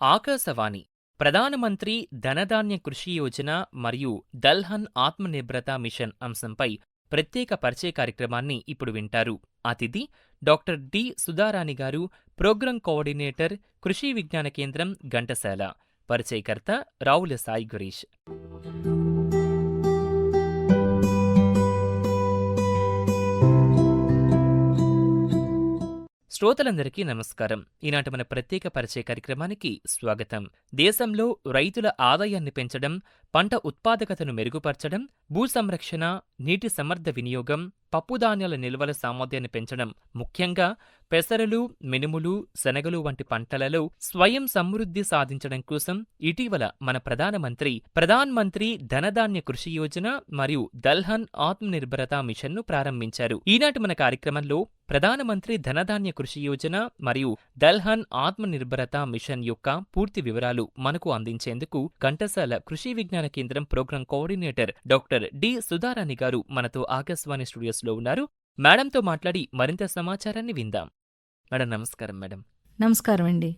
ఆకాశవాణి ప్రధానమంత్రి ధనధాన్య కృషి యోజన మరియు దల్హన్ ఆత్మనిర్భరత మిషన్ అంశంపై ప్రత్యేక పరిచయ కార్యక్రమాన్ని ఇప్పుడు వింటారు. అతిథి డాక్టర్ డి సుధారాణి గారు ప్రోగ్రాం కోఆర్డినేటర్ కృషి విజ్ఞాన కేంద్రం ఘంటసాల. పరిచయకర్త రావుల సాయి గురీష్. శ్రోతలందరికీ నమస్కారం. ఈనాటి మన ప్రత్యేక పరిచయ కార్యక్రమానికి స్వాగతం. దేశంలో రైతుల ఆదాయాన్ని పెంచడం పంట ఉత్పాదకతను మెరుగుపరచడం భూ సంరక్షణ నీటి సమర్థ వినియోగం పప్పుధాన్యాల నిల్వల సామర్థ్యాన్ని పెంచడం ముఖ్యంగా పెసరలు మినుములు శనగలు వంటి పంటలలో స్వయం సమృద్ధి సాధించడం కోసం ఇటీవల మన ప్రధానమంత్రి ప్రధాన్ మంత్రి ధనధాన్య కృషి యోజన మరియు దల్హన్ ఆత్మనిర్భరత మిషన్ను ప్రారంభించారు. ఈనాటి మన కార్యక్రమంలో ప్రధానమంత్రి ధనధాన్య కృషి యోజన మరియు దల్హన్ ఆత్మనిర్భరత మిషన్ యొక్క పూర్తి వివరాలు మనకు అందించేందుకు Ghantasala Krishi Vignana Kendram programme coordinator doctor D Sudharani గారు మనతో ఆకాశవాణి స్టూడియోస్లో ఉన్నారు. మేడంతో మాట్లాడి మరింత సమాచారాన్ని విందాం. మేడం నమస్కారం మేడం. నమస్కారం అండి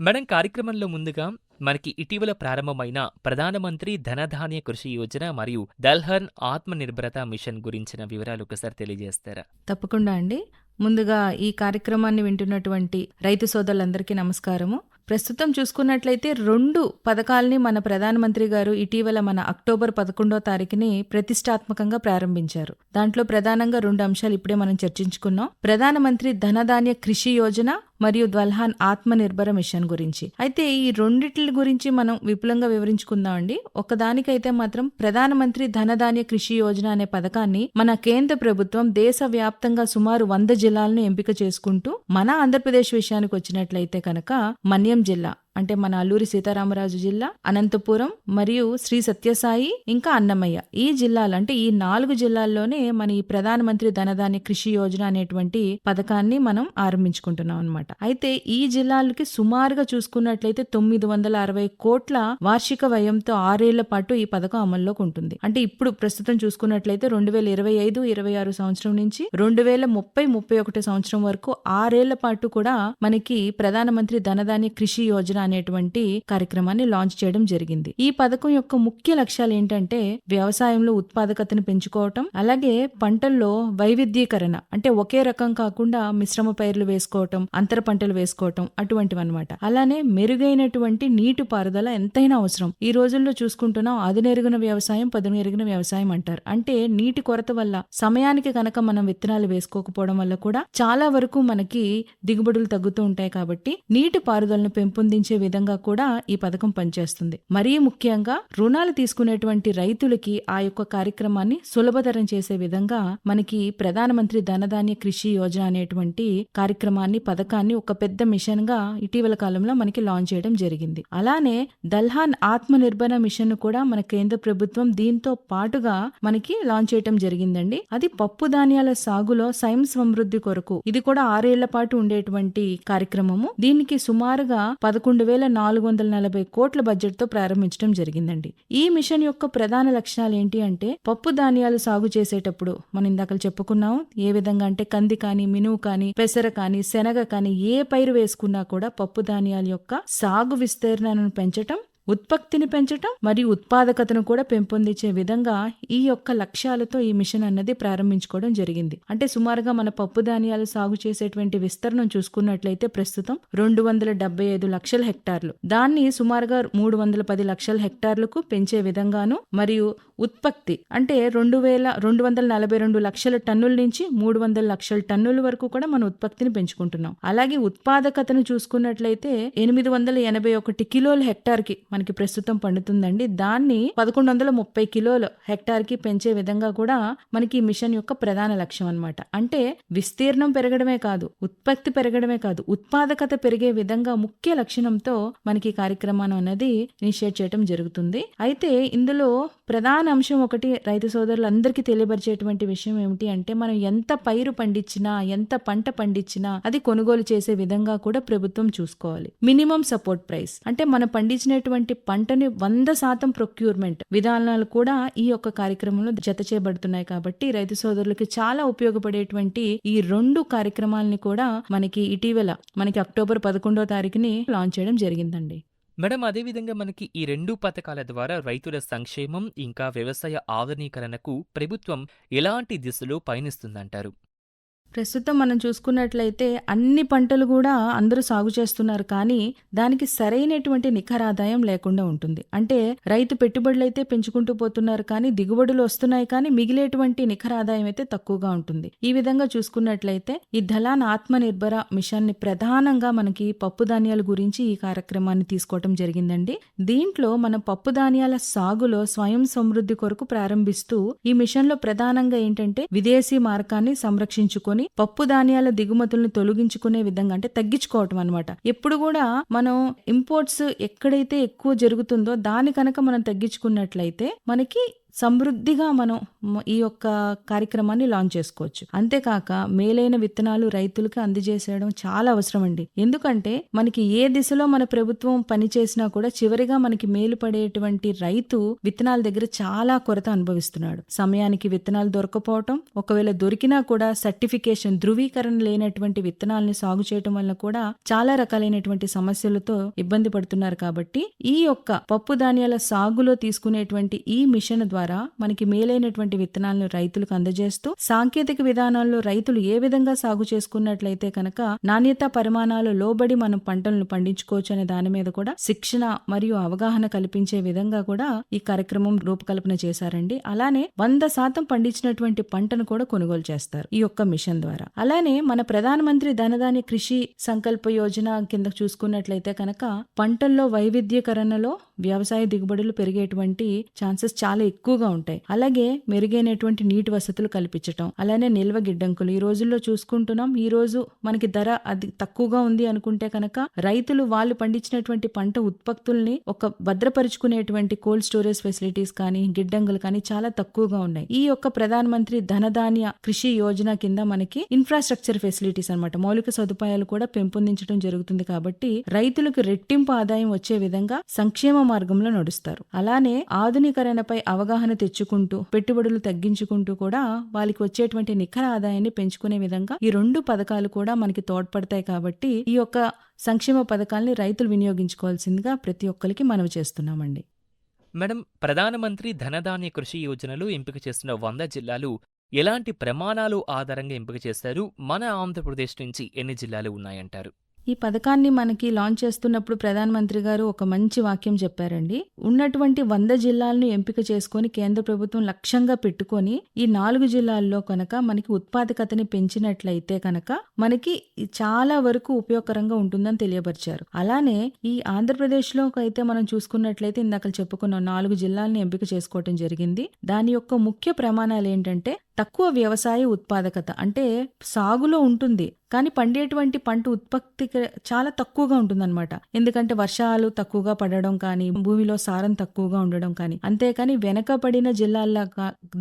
మేడం కార్యక్రమంలో ముందుగా మనకి ఇటీవల ప్రారంభమైన ప్రధానమంత్రి ధనధాన్య కృషి యోజన మరియు దల్హన్ ఆత్మనిర్భరత మిషన్ గురించిన వివరాలు ఒకసారి తెలియజేస్తారా? తప్పకుండా అండి. ముందుగా ఈ కార్యక్రమాన్ని వింటున్నటువంటి రైతు సోదరులందరికీ నమస్కారము. ప్రస్తుతం చూసుకున్నట్లయితే రెండు పథకాల్ని మన ప్రధానమంత్రి గారు ఇటీవల మన అక్టోబర్ పదకొండో తారీఖుని ప్రతిష్టాత్మకంగా ప్రారంభించారు. దాంట్లో ప్రధానంగా రెండు అంశాలు ఇప్పుడే మనం చర్చించుకున్నాం. ప్రధానమంత్రి ధనధాన్య కృషి యోజన మరియు ద్వల్హాన్ ఆత్మనిర్భర మిషన్ గురించి. అయితే ఈ రెండిటి గురించి మనం విపులంగా వివరించుకుందామండి ఒకదానికైతే మాత్రం ప్రధానమంత్రి ధనధాన్య కృషి యోజన అనే పథకాన్ని మన కేంద్ర ప్రభుత్వం దేశ వ్యాప్తంగా సుమారు వంద జిల్లాలను ఎంపిక చేసుకుంటూ మన ఆంధ్రప్రదేశ్ విషయానికి వచ్చినట్లయితే కనుక మన్యం జిల్లా అంటే మన అల్లూరి సీతారామరాజు జిల్లా అనంతపురం మరియు శ్రీ సత్యసాయి ఇంకా అన్నమయ్య. ఈ జిల్లాలు అంటే ఈ నాలుగు జిల్లాల్లోనే మన ఈ ప్రధానమంత్రి ధనధాన్య కృషి యోజన అనేటువంటి పథకాన్ని మనం ఆరంభించుకుంటున్నాం అనమాట అయితే ఈ జిల్లాలకి సుమారుగా చూసుకున్నట్లయితే తొమ్మిది వందల అరవై కోట్ల వార్షిక వ్యయంతో ఆరేళ్ళ పాటు ఈ పథకం అమల్లోకి ఉంటుంది. అంటే ఇప్పుడు ప్రస్తుతం చూసుకున్నట్లయితే రెండు వేల ఇరవై ఐదు ఇరవై ఆరు సంవత్సరం నుంచి రెండు వేల ముప్పై ముప్పై ఒకటి సంవత్సరం వరకు ఆరేళ్ళ పాటు కూడా మనకి ప్రధానమంత్రి ధనధాన్య కృషి యోజన అనేటువంటి కార్యక్రమాన్ని లాంచ్ చేయడం జరిగింది. ఈ పథకం యొక్క ముఖ్య లక్ష్యాలు ఏంటంటే వ్యవసాయంలో ఉత్పాదకతను పెంచుకోవటం అలాగే పంటల్లో వైవిధ్యీకరణ అంటే ఒకే రకం కాకుండా మిశ్రమ పైర్లు వేసుకోవటం అంతర పంటలు వేసుకోవటం అటువంటివి అనమాట అలానే మెరుగైనటువంటి నీటి పారుదల ఎంతైనా అవసరం. ఈ రోజుల్లో చూసుకుంటున్నాం అదినెరుగిన వ్యవసాయం పదునెరుగిన వ్యవసాయం అంటారు. అంటే నీటి కొరత వల్ల సమయానికి కనుక మనం విత్తనాలు వేసుకోకపోవడం వల్ల కూడా చాలా వరకు మనకి దిగుబడులు తగ్గుతూ ఉంటాయి కాబట్టి నీటి పారుదలను పెంపొందించే విధంగా కూడా ఈ పథకం పనిచేస్తుంది. మరీ ముఖ్యంగా రుణాలు తీసుకునేటువంటి రైతులకి ఆ యొక్క కార్యక్రమాన్ని సులభతరం చేసే విధంగా మనకి ప్రధానమంత్రి ధనధాన్య కృషి యోజన అనేటువంటి కార్యక్రమాన్ని పథకాన్ని ఒక పెద్ద మిషన్గా ఇటీవల కాలంలో మనకి లాంచ్ చేయడం జరిగింది. అలానే దల్హాన్ ఆత్మ నిర్భర మిషన్ కూడా మన కేంద్ర ప్రభుత్వం దీంతో పాటుగా మనకి లాంచ్ చేయడం జరిగిందండి. అది పప్పు ధాన్యాల సాగులో స్వయం సమృద్ధి కొరకు. ఇది కూడా ఆరేళ్ళ పాటు ఉండేటువంటి కార్యక్రమము. దీనికి సుమారుగా పదకొండు వేల నాలుగు వందల నలభై కోట్ల బడ్జెట్తో ప్రారంభించడం జరిగిందండి. ఈ మిషన్ యొక్క ప్రధాన లక్షణాలు ఏంటి అంటే పప్పు ధాన్యాలు సాగు చేసేటప్పుడు మనం ఇందాక చెప్పుకున్నాం ఏ విధంగా అంటే కంది కానీ మినువు కానీ పెసర కానీ శనగ కానీ ఏ పైరు వేసుకున్నా కూడా పప్పు ధాన్యాల యొక్క సాగు విస్తీర్ణను పెంచటం ఉత్పత్తిని పెంచటం మరియు ఉత్పాదకతను కూడా పెంపొందించే విధంగా ఈ యొక్క లక్ష్యాలతో ఈ మిషన్ అన్నది ప్రారంభించుకోవడం జరిగింది. అంటే సుమారుగా మన పప్పు ధాన్యాలు సాగు చేసేటువంటి విస్తరణం చూసుకున్నట్లయితే ప్రస్తుతం రెండు వందల డెబ్బై ఐదు లక్షల హెక్టార్లు. దాన్ని సుమారుగా మూడు వందల పది లక్షల హెక్టార్లకు పెంచే విధంగాను మరియు ఉత్పత్తి. అంటే రెండు వేల రెండు వందల నలభై రెండు లక్షల టన్నుల నుంచి మూడు వందల లక్షల టన్నుల వరకు కూడా మన ఉత్పత్తిని పెంచుకుంటున్నాం. అలాగే ఉత్పాదకతను చూసుకున్నట్లయితే ఎనిమిది వందల ఎనభై ఒకటి కిలోల హెక్టార్కి మనకి ప్రస్తుతం పండుతుందండి. దాన్ని పదకొండు వందల ముప్పై కిలోల హెక్టార్కి పెంచే విధంగా కూడా మనకి ఈ మిషన్ యొక్క ప్రధాన లక్ష్యం అన్నమాట. అంటే విస్తీర్ణం పెరగడమే కాదు ఉత్పత్తి పెరగడమే కాదు ఉత్పాదకత పెరిగే విధంగా ముఖ్య లక్షణంతో మనకి కార్యక్రమాన్ని కార్యక్రమం అనేది ఇనిషియేట్ చేయడం జరుగుతుంది. అయితే ఇందులో ప్రధాన ప్రధాన అంశం ఒకటి రైతు సోదరులందరికీ తెలియపరిచేటువంటి విషయం ఏమిటి అంటే మనం ఎంత పైరు పండించినా ఎంత పంట పండించినా అది కొనుగోలు చేసే విధంగా కూడా ప్రభుత్వం చూసుకోవాలి. Minimum support price. అంటే మనం పండించినటువంటి పంటని వంద శాతం ప్రొక్యూర్మెంట్ విధానాలు కూడా ఈ యొక్క కార్యక్రమంలో జత చేయబడుతున్నాయి కాబట్టి రైతు సోదరులకి చాలా ఉపయోగపడేటువంటి ఈ రెండు కార్యక్రమాలని కూడా మనకి ఇటీవల మనకి అక్టోబర్ పదకొండో తారీఖుని లాంచ్ చేయడం జరిగిందండి. మేడం అదేవిధంగా మనకి ఈ రెండు పథకాల ద్వారా రైతుల సంక్షేమం ఇంకా వ్యవసాయ ఆధునీకరణకు ప్రభుత్వం ఎలాంటి దిశలో పయనిస్తుందంటారు? ప్రస్తుతం మనం చూసుకున్నట్లయితే అన్ని పంటలు కూడా అందరూ సాగు చేస్తున్నారు కానీ దానికి సరైనటువంటి నిఖర ఆదాయం లేకుండా ఉంటుంది. అంటే రైతు పెట్టుబడులు అయితే పెంచుకుంటూ పోతున్నారు కానీ దిగుబడులు వస్తున్నాయి కానీ మిగిలేటువంటి నిఖర ఆదాయం అయితే తక్కువగా ఉంటుంది. ఈ విధంగా చూసుకున్నట్లయితే ఈ ధలాన్ ఆత్మ నిర్భర మిషన్ని ప్రధానంగా మనకి పప్పు ధాన్యాల గురించి ఈ కార్యక్రమాన్ని తీసుకోవటం జరిగిందండి. దీంట్లో మన పప్పు ధాన్యాల సాగులో స్వయం సమృద్ధి కొరకు ప్రారంభిస్తూ ఈ మిషన్లో ప్రధానంగా ఏంటంటే విదేశీ మార్కాన్ని సంరక్షించుకొని పప్పు ధాన్యాల దిగుమతులను తొలగించుకునే విధంగా అంటే తగ్గించుకోవటం అనమాట ఎప్పుడు కూడా మనం ఇంపోర్ట్స్ ఎక్కడైతే ఎక్కువ జరుగుతుందో దాని కనుక మనం తగ్గించుకున్నట్లయితే మనకి సమృద్ధిగా మనం ఈ యొక్క కార్యక్రమాన్ని లాంచ్ చేసుకోవచ్చు. అంతేకాక మేలైన విత్తనాలు రైతులకు అందజేసేయడం చాలా అవసరం అండి ఎందుకంటే మనకి ఏ దిశలో మన ప్రభుత్వం పనిచేసినా కూడా చివరిగా మనకి మేలు పడేటువంటి రైతు విత్తనాల దగ్గర చాలా కొరత అనుభవిస్తున్నాడు. సమయానికి విత్తనాలు దొరకపోవటం ఒకవేళ దొరికినా కూడా సర్టిఫికేషన్ ధృవీకరణ లేనటువంటి విత్తనాలని సాగు చేయటం వల్ల కూడా చాలా రకాలైనటువంటి సమస్యలతో ఇబ్బంది పడుతున్నారు కాబట్టి ఈ యొక్క పప్పు ధాన్యాల సాగులో తీసుకునేటువంటి ఈ మిషన్ ద్వారా మనకి మేలైనటువంటి విత్తనాలను రైతులకు అందజేస్తూ సాంకేతిక విధానాల్లో రైతులు ఏ విధంగా సాగు చేసుకున్నట్లయితే కనుక నాణ్యత పరిమాణాలు లోబడి మనం పంటలను పండించుకోవచ్చు అనే దాని మీద కూడా శిక్షణ మరియు అవగాహన కల్పించే విధంగా కూడా ఈ కార్యక్రమం రూపకల్పన చేశారండి. అలానే వంద శాతం పండించినటువంటి పంటను కూడా కొనుగోలు చేస్తారు ఈ యొక్క మిషన్ ద్వారా. అలానే మన ప్రధానమంత్రి ధనధాన్య కృషి సంకల్ప యోజన కింద చూసుకున్నట్లయితే కనుక పంటల్లో వైవిధ్యకరణలో వ్యవసాయ దిగుబడులు పెరిగేటువంటి ఛాన్సెస్ చాలా ఎక్కువ ఎక్కువగా ఉంటాయి. అలాగే మెరుగైనటువంటి నీటి వసతులు కల్పించటం అలానే నిల్వ గిడ్డంకులు. ఈ రోజుల్లో చూసుకుంటున్నాం ఈ రోజు మనకి ధర అది తక్కువగా ఉంది అనుకుంటే కనుక రైతులు వాళ్ళు పండించినటువంటి పంట ఉత్పత్తుల్ని ఒక భద్రపరుచుకునేటువంటి కోల్డ్ స్టోరేజ్ ఫెసిలిటీస్ కానీ గిడ్డంగులు కానీ చాలా తక్కువగా ఉన్నాయి. ఈ యొక్క ప్రధానమంత్రి ధనధాన్య కృషి యోజన కింద మనకి ఇన్ఫ్రాస్ట్రక్చర్ ఫెసిలిటీస్ అన్నమాట. మౌలిక సదుపాయాలు కూడా పెంపొందించడం జరుగుతుంది కాబట్టి రైతులకు రెట్టింపు ఆదాయం వచ్చే విధంగా సంక్షేమ మార్గంలో నడుస్తారు. అలానే ఆధునీకరణపై అవగాహన తెచ్చుకుంటూ పెట్టుబడులు తగ్గించుకుంటూ కూడా వాళ్ళకి వచ్చేటువంటి నిఖర ఆదాయాన్ని పెంచుకునే విధంగా ఈ రెండు పథకాలు కూడా మనకి తోడ్పడతాయి కాబట్టి ఈ యొక్క సంక్షేమ పథకాల్ని రైతులు వినియోగించుకోవాల్సిందిగా ప్రతి ఒక్కరికి మనవి చేస్తున్నామండి. మేడం ప్రధానమంత్రి ధనధాన్య కృషి యోజనలు ఎంపిక చేస్తున్న వంద జిల్లాలు ఎలాంటి ప్రమాణాలు ఆధారంగా ఎంపిక చేశారు? మన ఆంధ్రప్రదేశ్ నుంచి ఎన్ని జిల్లాలు ఉన్నాయంటారు? ఈ పథకాన్ని మనకి లాంచ్ చేస్తున్నప్పుడు ప్రధానమంత్రి గారు ఒక మంచి వాక్యం చెప్పారండి. ఉన్నటువంటి వంద జిల్లాలను ఎంపిక చేసుకొని కేంద్ర ప్రభుత్వం లక్ష్యంగా పెట్టుకొని ఈ నాలుగు జిల్లాల్లో కనుక మనకి ఉత్పాదకతని పెంచినట్లయితే కనుక మనకి చాలా వరకు ఉపయోగకరంగా ఉంటుందని తెలియపరిచారు. అలానే ఈ ఆంధ్రప్రదేశ్లో అయితే మనం చూసుకున్నట్లయితే ఇందాక చెప్పుకున్న నాలుగు జిల్లాలను ఎంపిక చేసుకోవటం జరిగింది. దాని యొక్క ముఖ్య ప్రమాణాలు ఏంటంటే తక్కువ వ్యవసాయ ఉత్పాదకత. అంటే సాగులో ఉంటుంది కానీ పండేటువంటి పంట ఉత్పత్తి చాలా తక్కువగా ఉంటుందన్నమాట. ఎందుకంటే వర్షాలు తక్కువగా పడడం కానీ భూమిలో సారం తక్కువగా ఉండడం కానీ అంతేకాని వెనకబడిన జిల్లాల్లో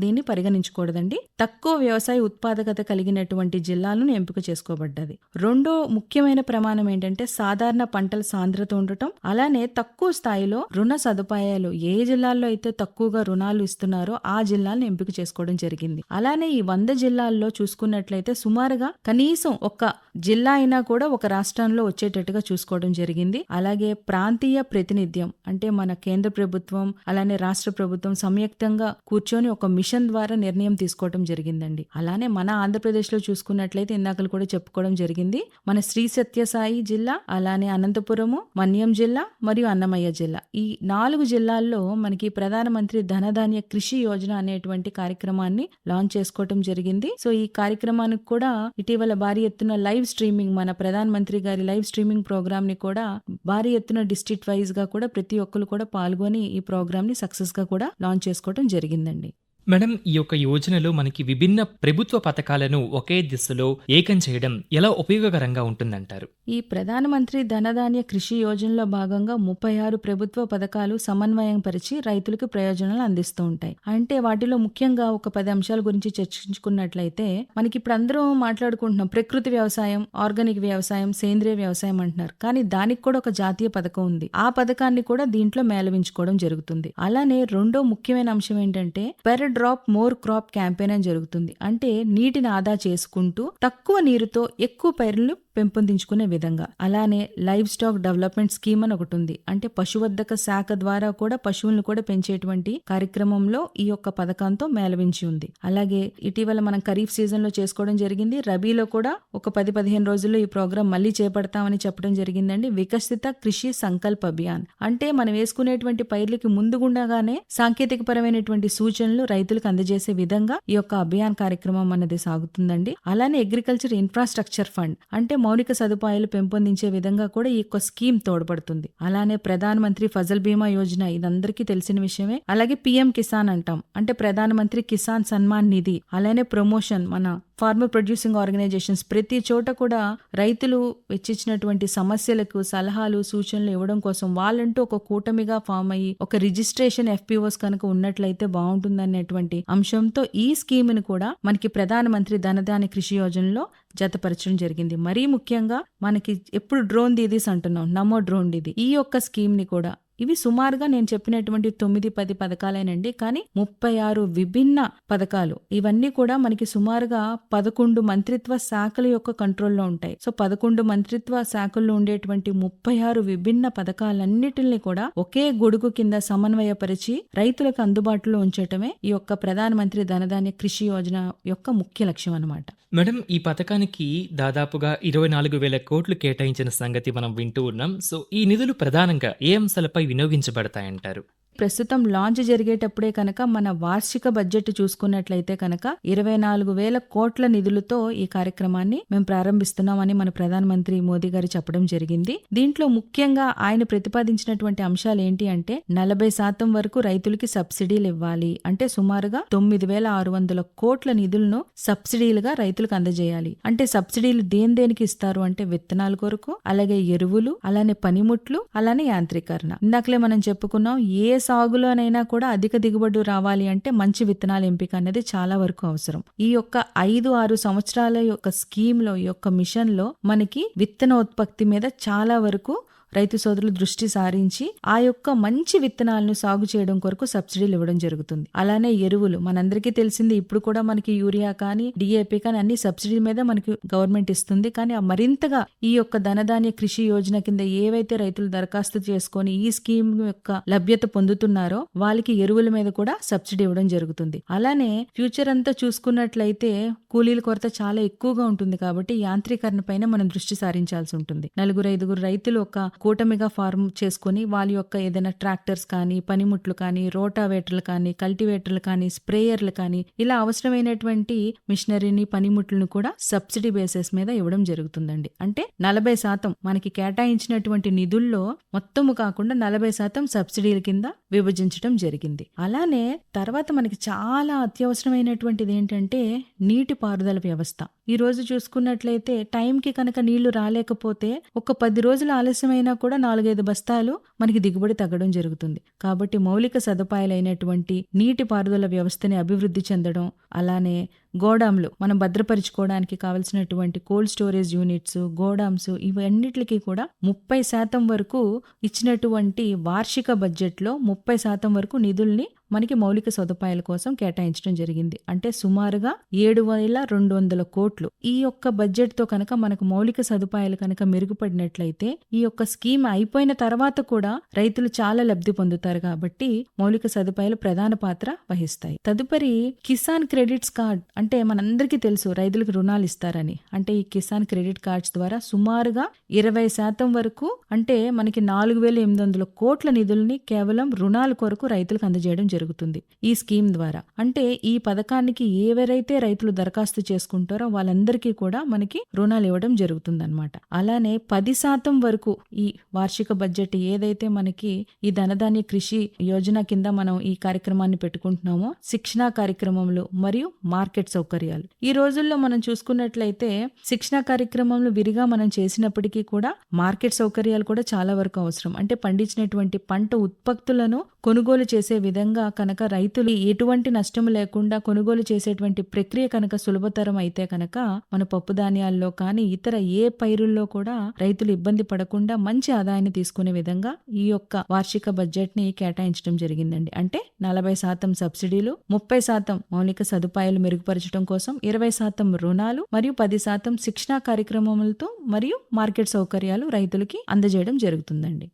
దీన్ని పరిగణించకూడదండి. తక్కువ వ్యవసాయ ఉత్పాదకత కలిగినటువంటి జిల్లాలను ఎంపిక చేసుకోబడ్డది. రెండో ముఖ్యమైన ప్రమాణం ఏంటంటే సాధారణ పంటల సాంద్రత ఉండటం. అలానే తక్కువ స్థాయిలో రుణ సదుపాయాలు ఏ జిల్లాల్లో అయితే తక్కువగా రుణాలు ఇస్తున్నారో ఆ జిల్లాలను ఎంపిక చేసుకోవడం జరిగింది. అలానే ఈ వంద జిల్లాల్లో చూసుకున్నట్లయితే సుమారుగా కనీసం ఒక జిల్లా అయినా కూడా ఒక రాష్ట్రంలో వచ్చేటట్టుగా చూసుకోవడం జరిగింది. అలాగే ప్రాంతీయ ప్రతినిధ్యం అంటే మన కేంద్ర ప్రభుత్వం అలానే రాష్ట్ర ప్రభుత్వం సంయుక్తంగా కూర్చొని ఒక మిషన్ ద్వారా నిర్ణయం తీసుకోవడం జరిగిందండి. అలానే మన ఆంధ్రప్రదేశ్లో చూసుకున్నట్లయితే ఇందాకలు కూడా చెప్పుకోవడం జరిగింది. మన శ్రీ సత్యసాయి జిల్లా అలానే అనంతపురము మన్యం జిల్లా మరియు అన్నమయ్య జిల్లా. ఈ నాలుగు జిల్లాల్లో మనకి ప్రధానమంత్రి ధనధాన్య కృషి యోజన అనేటువంటి కార్యక్రమాన్ని లాంచ్ చేసుకోవటం జరిగింది. సో ఈ కార్యక్రమానికి కూడా ఇటీవల భారీ ఎత్తున లైవ్ స్ట్రీమింగ్ మన ప్రధాన మంత్రి గారి లైవ్ స్ట్రీమింగ్ ప్రోగ్రామ్ని కూడా భారీ ఎత్తున డిస్ట్రిక్ట్ వైజ్గా కూడా ప్రతి ఒక్కరు కూడా పాల్గొని ఈ ప్రోగ్రామ్ని సక్సెస్గా కూడా లాంచ్ చేసుకోవడం జరిగిందండి. మేడం ఈ యొక్క యోజనలో మనకి విభిన్న ప్రభుత్వ పథకాలను ఒకే దిశలో ఏకం చేయడం ఎలా ఉపయోగకరంగా ఉంటుందంటారు? ఈ ప్రధానమంత్రి ధనధాన్య కృషి యోజనలో భాగంగా ముప్పై ఆరు ప్రభుత్వ పథకాలు సమన్వయం పరిచి రైతులకు ప్రయోజనాలు అందిస్తూ ఉంటాయి. అంటే వాటిలో ముఖ్యంగా ఒక పది అంశాల గురించి చర్చించుకున్నట్లయితే మనకి ఇప్పుడు అందరూ మాట్లాడుకుంటున్నాం ప్రకృతి వ్యవసాయం ఆర్గానిక్ వ్యవసాయం సేంద్రియ వ్యవసాయం అంటున్నారు. కానీ దానికి కూడా ఒక జాతీయ పథకం ఉంది. ఆ పథకాన్ని కూడా దీంట్లో మేళవించుకోవడం జరుగుతుంది. అలానే రెండో ముఖ్యమైన అంశం ఏంటంటే per drop more crop campaign అని జరుగుతుంది. అంటే నీటిని ఆదా చేసుకుంటూ తక్కువ నీరుతో ఎక్కువ పైరులను పెంపొందించుకునే విధంగా. అలానే లైవ్ స్టాక్ డెవలప్మెంట్ స్కీమ్ అని ఒకటి ఉంది. అంటే పశువర్ధక శాఖ ద్వారా కూడా పశువులను కూడా పెంచేటువంటి కార్యక్రమంలో ఈ యొక్క పథకంతో మేళవించి ఉంది. అలాగే ఇటీవల మనం ఖరీఫ్ సీజన్లో చేసుకోవడం జరిగింది. రబీలో కూడా ఒక పది పదిహేను రోజుల్లో ఈ ప్రోగ్రాం మళ్ళీ చేపడతామని చెప్పడం జరిగిందండి. వికసిత కృషి సంకల్ప అభియాన్. అంటే మనం వేసుకునేటువంటి పైర్లకి ముందుగుండగానే సాంకేతిక పరమైనటువంటి సూచనలు రైతులకు అందజేసే విధంగా ఈ యొక్క అభియాన్ కార్యక్రమం అన్నది సాగుతుందండి. అలానే అగ్రికల్చర్ ఇన్ఫ్రాస్ట్రక్చర్ ఫండ్. అంటే మౌలిక సదుపాయాలు పెంపొందించే విధంగా కూడా ఈ యొక్క స్కీమ్ తోడ్పడుతుంది. అలానే ప్రధాన మంత్రి ఫజల్ బీమా యోజన ఇదందరికీ తెలిసిన విషయమే. అలాగే పిఎం కిసాన్ అంటాం. అంటే ప్రధాన మంత్రి కిసాన్ సన్మాన్ నిధి అలానే ప్రమోషన్ మన ఫార్మర్ ప్రొడ్యూసింగ్ ఆర్గనైజేషన్స్ ప్రతి చోట కూడా రైతులు వెచ్చిచ్చినటువంటి సమస్యలకు సలహాలు సూచనలు ఇవ్వడం కోసం వాళ్ళంటూ ఒక కూటమిగా ఫామ్ అయ్యి ఒక రిజిస్ట్రేషన్ ఎఫ్పిఓస్ కనుక ఉన్నట్లయితే బాగుంటుందనేటువంటి అంశంతో ఈ స్కీమ్ని కూడా మనకి ప్రధానమంత్రి ధనధాన్య కృషి యోజనలో జతపరచడం జరిగింది. మరీ ముఖ్యంగా మనకి ఎప్పుడు డ్రోన్ దీదీస్ అంటున్నాం. నమో డ్రోన్ దీది. ఈ యొక్క స్కీమ్ని కూడా ఇవి సుమారుగా నేను చెప్పినటువంటి తొమ్మిది పది పథకాలేనండి. కానీ ముప్పై ఆరు విభిన్న పథకాలు. ఇవన్నీ కూడా మనకి సుమారుగా పదకొండు మంత్రిత్వ శాఖల యొక్క కంట్రోల్లో ఉంటాయి. సో పదకొండు మంత్రిత్వ శాఖల్లో ఉండేటువంటి ముప్పై ఆరు విభిన్న పథకాలన్నిటిని కూడా ఒకే గొడుగు కింద సమన్వయపరిచి రైతులకు అందుబాటులో ఉంచటమే ఈ యొక్క ప్రధానమంత్రి ధనధాన్య కృషి యోజన యొక్క ముఖ్య లక్ష్యం అన్నమాట. మేడం ఈ పథకానికి దాదాపుగా ఇరవై నాలుగు వేల కోట్లు కేటాయించిన సంగతి మనం వింటూ ఉన్నాం. సో ఈ నిధులు ప్రధానంగా ఏ అంశాలపై వినియోగించబడతాయంటారు. ప్రస్తుతం లాంచ్ జరిగేటప్పుడే కనుక మన వార్షిక బడ్జెట్ చూసుకున్నట్లయితే కనుక ఇరవై నాలుగు వేల కోట్ల నిధులతో ఈ కార్యక్రమాన్ని మేము ప్రారంభిస్తున్నామని మన ప్రధానమంత్రి మోదీ గారు చెప్పడం జరిగింది. దీంట్లో ముఖ్యంగా ఆయన ప్రతిపాదించినటువంటి అంశాలు ఏంటి అంటే నలభై శాతం వరకు రైతులకి సబ్సిడీలు ఇవ్వాలి. అంటే సుమారుగా తొమ్మిది వేల ఆరు వందల కోట్ల నిధులను సబ్సిడీలుగా రైతులకు అందజేయాలి. అంటే సబ్సిడీలు దేని దేనికి ఇస్తారు అంటే విత్తనాల కొరకు అలాగే ఎరువులు అలానే పనిముట్లు అలానే యాంత్రీకరణ. ఇందాకలే మనం చెప్పుకున్నాం ఏ సాగులోనైనా కూడా అధిక దిగుబడి రావాలి అంటే మంచి విత్తనాల ఎంపిక అనేది చాలా వరకు అవసరం. ఈ యొక్క ఐదు ఆరు సంవత్సరాల యొక్క స్కీమ్లో ఈ యొక్క మిషన్లో మనకి విత్తన ఉత్పత్తి మీద చాలా వరకు రైతు సోదరులు దృష్టి సారించి ఆ యొక్క మంచి విత్తనాలను సాగు చేయడం కొరకు సబ్సిడీలు ఇవ్వడం జరుగుతుంది. అలానే ఎరువులు మనందరికీ తెలిసింది ఇప్పుడు కూడా మనకి యూరియా కానీ డిఏపి కానీ అన్ని సబ్సిడీ మీద మనకి గవర్నమెంట్ ఇస్తుంది. కానీ మరింతగా ఈ యొక్క ధనధాన్య కృషి యోజన కింద ఏవైతే రైతులు దరఖాస్తు చేసుకొని ఈ స్కీమ్ యొక్క లభ్యత పొందుతున్నారో వాళ్ళకి ఎరువుల మీద కూడా సబ్సిడీ ఇవ్వడం జరుగుతుంది. అలానే ఫ్యూచర్ అంతా చూసుకున్నట్లయితే కూలీల కొరత చాలా ఎక్కువగా ఉంటుంది కాబట్టి యాంత్రీకరణ పైన మనం దృష్టి సారించాల్సి ఉంటుంది. నలుగురు ఐదుగురు రైతులు ఒక కూటమిగా ఫార్మ్ చేసుకొని వాళ్ళ యొక్క ఏదైనా ట్రాక్టర్స్ కానీ పనిముట్లు కానీ రోటావేటర్లు కానీ కల్టివేటర్లు కానీ స్ప్రేయర్లు కానీ ఇలా అవసరమైనటువంటి మిషనరీని పనిముట్లను కూడా సబ్సిడీ బేసిస్ మీద ఇవ్వడం జరుగుతుందండి. అంటే నలభై శాతం మనకి కేటాయించినటువంటి నిధుల్లో మొత్తము కాకుండా నలభై శాతం సబ్సిడీల కింద విభజించడం జరిగింది. అలానే తర్వాత మనకి చాలా అత్యవసరమైనటువంటిది ఏంటంటే నీటి పారుదల వ్యవస్థ. ఈ రోజు చూసుకున్నట్లయితే టైంకి కనుక నీళ్ళు రాలేకపోతే ఒక పది రోజులు ఆలస్యమైన కూడా నాలుగైదు బస్తాలు మనకి దిగుబడి తగ్గడం జరుగుతుంది. కాబట్టి మౌలిక సదుపాయాలైనటువంటి నీటిపారుదల వ్యవస్థని అభివృద్ధి చెందడం అలానే గోడాంలు మనం భద్రపరుచుకోవడానికి కావలసినటువంటి కోల్డ్ స్టోరేజ్ యూనిట్స్ గోడామ్స్ ఇవన్నిటికి కూడా ముప్పై శాతం వరకు ఇచ్చినటువంటి వార్షిక బడ్జెట్లో ముప్పై శాతం వరకు నిధుల్ని మనకి మౌలిక సదుపాయాల కోసం కేటాయించడం జరిగింది. అంటే సుమారుగా ఏడు వేల రెండు వందల కోట్లు. ఈ యొక్క బడ్జెట్తో కనుక మనకు మౌలిక సదుపాయాలు కనుక మెరుగుపడినట్లయితే ఈ యొక్క స్కీమ్ అయిపోయిన తర్వాత కూడా రైతులు చాలా లబ్ధి పొందుతారు కాబట్టి మౌలిక సదుపాయాలు ప్రధాన పాత్ర వహిస్తాయి. తదుపరి కిసాన్ క్రెడిట్స్ కార్డ్ అంటే అంటే మనందరికీ తెలుసు రైతులకు రుణాలు ఇస్తారని. అంటే ఈ కిసాన్ క్రెడిట్ కార్డ్స్ ద్వారా సుమారుగా ఇరవై శాతం వరకు అంటే మనకి నాలుగు వేల ఎనిమిది వందల కోట్ల నిధుల్ని కేవలం రుణాల కొరకు రైతులకు అందజేయడం జరుగుతుంది ఈ స్కీమ్ ద్వారా. అంటే ఈ పథకానికి ఎవరైతే రైతులు దరఖాస్తు చేసుకుంటారో వాళ్ళందరికీ కూడా మనకి రుణాలు ఇవ్వడం జరుగుతుంది అలానే పది శాతం వరకు ఈ వార్షిక బడ్జెట్ ఏదైతే మనకి ఈ ధనధాన్య కృషి యోజన కింద మనం ఈ కార్యక్రమాన్ని పెట్టుకుంటున్నామో శిక్షణా కార్యక్రమంలో మరియు మార్కెట్ సౌకర్యాలు. ఈ రోజుల్లో మనం చూసుకున్నట్లయితే శిక్షణా కార్యక్రమంలో విరిగా మనం చేసినప్పటికీ కూడా మార్కెట్ సౌకర్యాలు కూడా చాలా వరకు అవసరం. అంటే పండించినటువంటి పంట ఉత్పత్తులను కొనుగోలు చేసే విధంగా కనుక రైతులు ఎటువంటి నష్టం లేకుండా కొనుగోలు చేసేటువంటి ప్రక్రియ కనుక సులభతరం అయితే కనుక మన పప్పు ధాన్యాల్లో కానీ ఇతర ఏ పైరుల్లో కూడా రైతులు ఇబ్బంది పడకుండా మంచి ఆదాయాన్ని తీసుకునే విధంగా ఈ యొక్క వార్షిక బడ్జెట్ని కేటాయించడం జరిగిందండి. అంటే నలభై శాతం సబ్సిడీలు ముప్పై శాతం మౌలిక సదుపాయాలు మెరుగుపరచడం కోసం ఇరవై శాతం రుణాలు మరియు పది శాతం శిక్షణా కార్యక్రమములతో మరియు మార్కెట్ సౌకర్యాలు రైతులకి అందజేయడం జరుగుతుందండి.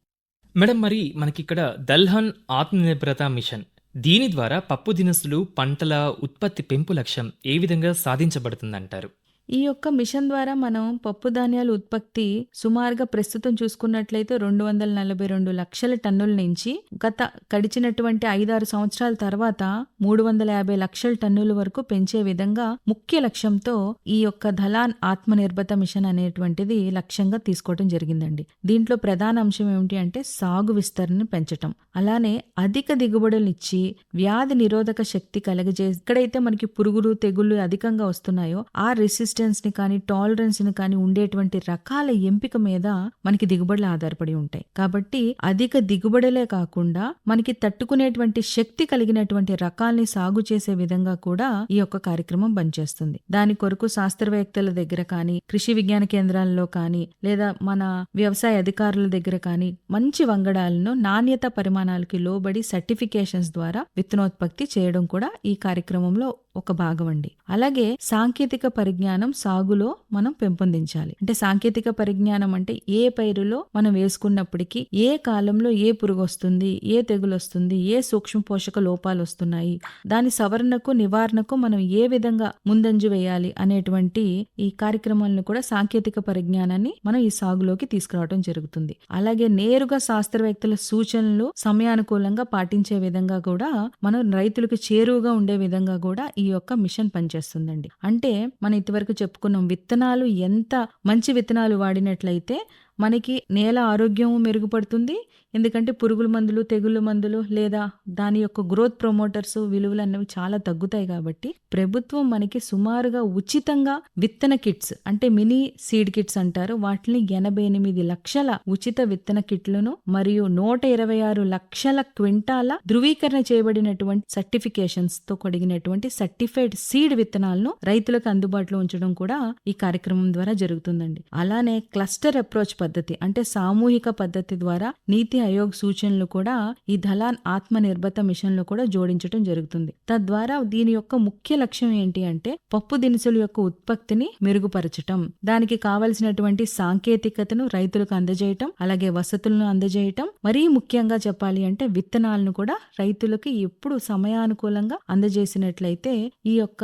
మేడం మరి మనకిక్కడ దల్హన్ ఆత్మనిర్భరత మిషన్ దీని ద్వారా పప్పు దినుసులు పంటల ఉత్పత్తి పెంపు లక్ష్యం ఏ విధంగా సాధించబడుతుందంటారు? ఈ యొక్క మిషన్ ద్వారా మనం పప్పు ధాన్యాల ఉత్పత్తి సుమారుగా ప్రస్తుతం చూసుకున్నట్లయితే రెండు వందల నలభై రెండు లక్షల టన్నుల నుంచి గత గడిచినటువంటి ఐదారు సంవత్సరాల తర్వాత మూడు వందల యాభై లక్షల టన్నుల వరకు పెంచే విధంగా ముఖ్య లక్ష్యంతో ఈ యొక్క ధలాన్ ఆత్మనిర్భత మిషన్ అనేటువంటిది లక్ష్యంగా తీసుకోవడం జరిగిందండి. దీంట్లో ప్రధాన అంశం ఏమిటి అంటే సాగు విస్తరణను పెంచటం. అలానే అధిక దిగుబడులు ఇచ్చి వ్యాధి నిరోధక శక్తి కలగజే ఎక్కడైతే మనకి పురుగులు తెగుళ్ళు అధికంగా వస్తున్నాయో ఆ రెసిస్టెన్స్ రెసిస్టెన్స్ని కానీ టాలరెన్స్ని కానీ ఉండేటువంటి రకాల ఎంపిక మీద మనకి దిగుబడులు ఆధారపడి ఉంటాయి. కాబట్టి అధిక దిగుబడులే కాకుండా మనకి తట్టుకునేటువంటి శక్తి కలిగినటువంటి రకాల్ని సాగు చేసే విధంగా కూడా ఈ యొక్క కార్యక్రమం పనిచేస్తుంది. దాని కొరకు శాస్త్రవేత్తల దగ్గర కానీ కృషి విజ్ఞాన కేంద్రాల్లో కానీ లేదా మన వ్యవసాయ అధికారుల దగ్గర కానీ మంచి వంగడాలను నాణ్యత పరిమాణాలకి లోబడి సర్టిఫికేషన్స్ ద్వారా విత్తనోత్పత్తి చేయడం కూడా ఈ కార్యక్రమంలో ఒక భాగం అండి. అలాగే సాంకేతిక పరిజ్ఞానం సాగులో మనం పెంపొందించాలి. అంటే సాంకేతిక పరిజ్ఞానం అంటే ఏ పైరులో మనం వేసుకున్నప్పటికీ ఏ కాలంలో ఏ పురుగు వస్తుంది ఏ తెగులు వస్తుంది ఏ సూక్ష్మ పోషక లోపాలు వస్తున్నాయి దాని సవరణకు నివారణకు మనం ఏ విధంగా ముందంజు వేయాలి అనేటువంటి ఈ కార్యక్రమాలను కూడా సాంకేతిక పరిజ్ఞానాన్ని మనం ఈ సాగులోకి తీసుకురావడం జరుగుతుంది. అలాగే నేరుగా శాస్త్రవేత్తల సూచనలు సమయానుకూలంగా పాటించే విధంగా కూడా మనం రైతులకు చేరువుగా ఉండే విధంగా కూడా ఈ యొక్క మిషన్ పనిచేస్తుందండి. అంటే మన మనం ఇందాక చెప్పుకున్నాం. విత్తనాలు ఎంత మంచి విత్తనాలు వాడినట్లయితే మనకి నేల ఆరోగ్యం మెరుగుపడుతుంది ఎందుకంటే పురుగుల మందులు తెగుళ్ళ మందులు లేదా దాని యొక్క గ్రోత్ ప్రమోటర్స్ విలువలు అన్నవి చాలా తగ్గుతాయి కాబట్టి ప్రభుత్వం మనకి సుమారుగా ఉచితంగా విత్తన కిట్స్ అంటే మినీ సీడ్ కిట్స్ అంటారు. వాటిని ఎనభై ఎనిమిది లక్షల ఉచిత విత్తన కిట్లను మరియు నూట ఇరవై ఆరు లక్షల క్వింటాల ధృవీకరణ చేయబడినటువంటి సర్టిఫికేషన్స్తో కొడిగినటువంటి సర్టిఫైడ్ సీడ్ విత్తనాలను రైతులకు అందుబాటులో ఉంచడం కూడా ఈ కార్యక్రమం ద్వారా జరుగుతుందండి. అలానే క్లస్టర్ అప్రోచ్ పద్ధతి అంటే సామూహిక పద్ధతి ద్వారా నీతి అయోగ్ సూచనలు కూడా ఈ ధలాన్ ఆత్మ నిర్భత మిషన్లో కూడా జోడించడం జరుగుతుంది. తద్వారా దీని యొక్క ముఖ్య లక్ష్యం ఏంటి అంటే పప్పు దినుసుల యొక్క ఉత్పత్తిని మెరుగుపరచటం. దానికి కావలసినటువంటి సాంకేతికతను రైతులకు అందజేయటం అలాగే వసతులను అందజేయటం. మరీ ముఖ్యంగా చెప్పాలి అంటే విత్తనాలను కూడా రైతులకి ఎప్పుడు సమయానుకూలంగా అందజేసినట్లయితే ఈ యొక్క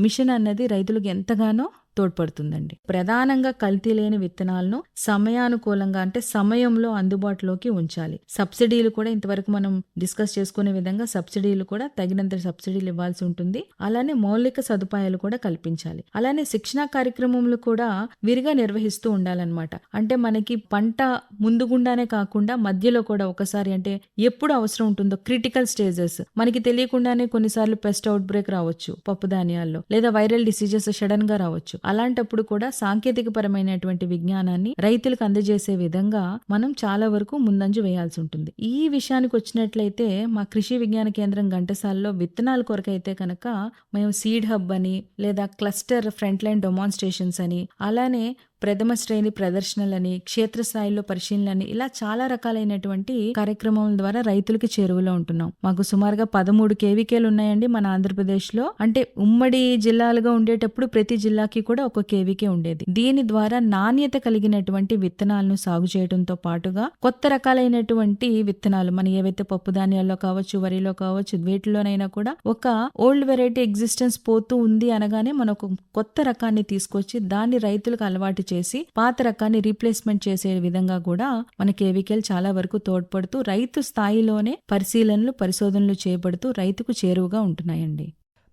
మిషన్ అన్నది రైతులకు ఎంతగానో తోడ్పడుతుందండి. ప్రధానంగా కల్తీ లేని విత్తనాలను సమయానుకూలంగా అంటే సమయంలో అందుబాటులోకి ఉంచాలి. సబ్సిడీలు కూడా ఇంతవరకు మనం డిస్కస్ చేసుకునే విధంగా సబ్సిడీలు కూడా తగినంత సబ్సిడీలు ఇవ్వాల్సి ఉంటుంది. అలానే మౌలిక సదుపాయాలు కూడా కల్పించాలి. అలానే శిక్షణా కార్యక్రమంలో కూడా విరిగా నిర్వహిస్తూ ఉండాలన్నమాట. అంటే మనకి పంట ముందుగుండానే కాకుండా మధ్యలో కూడా ఒకసారి అంటే ఎప్పుడు అవసరం ఉంటుందో క్రిటికల్ స్టేజెస్. మనకి తెలియకుండానే కొన్నిసార్లు పెస్ట్ అవుట్ బ్రేక్ రావచ్చు పప్పు ధాన్యాల్లో లేదా వైరల్ డిసీజెస్ సడన్గా రావచ్చు. అలాంటప్పుడు కూడా సాంకేతిక పరమైనటువంటి విజ్ఞానాన్ని రైతులకు అందజేసే విధంగా మనం చాలా వరకు ముందంజు వేయాల్సి ఉంటుంది. ఈ విషయానికి వచ్చినట్లయితే మా కృషి విజ్ఞాన కేంద్రం ఘంటసాలలో విత్తనాల కొరకైతే కనుక మేము సీడ్ హబ్ అని లేదా క్లస్టర్ ఫ్రంట్ లైన్ డెమాన్స్ట్రేషన్స్ అని అలానే ప్రథమ శ్రేణి ప్రదర్శనలని క్షేత్రస్థాయిలో పరిశీలనని ఇలా చాలా రకాలైనటువంటి కార్యక్రమాల ద్వారా రైతులకి చేరువలో ఉంటున్నాం. మాకు సుమారుగా పదమూడు కేవీకేలు ఉన్నాయండి మన ఆంధ్రప్రదేశ్లో అంటే ఉమ్మడి జిల్లాలుగా ఉండేటప్పుడు ప్రతి జిల్లాకి కూడా ఒక కేవీకే ఉండేది. దీని ద్వారా నాణ్యత కలిగినటువంటి విత్తనాలను సాగు చేయడంతో పాటుగా కొత్త రకాలైనటువంటి విత్తనాలు మన ఏవైతే పప్పు ధాన్యాల్లో కావచ్చు వరిలో కావచ్చు వీటిలోనైనా కూడా ఒక ఓల్డ్ వెరైటీ ఎగ్జిస్టెన్స్ పోతూ ఉంది అనగానే మనం ఒక కొత్త రకాన్ని తీసుకొచ్చి దాన్ని రైతులకు అలవాటు చేసి పాత రకాన్ని రీప్లేస్మెంట్ చేసే విధంగా కూడా మన కేవీకేలు చాలా వరకు తోడ్పడుతూ రైతు స్థాయిలోనే పరిశీలనలు పరిశోధనలు చేపడుతూ రైతుకు చేరువుగా ఉంటున్నాయండి.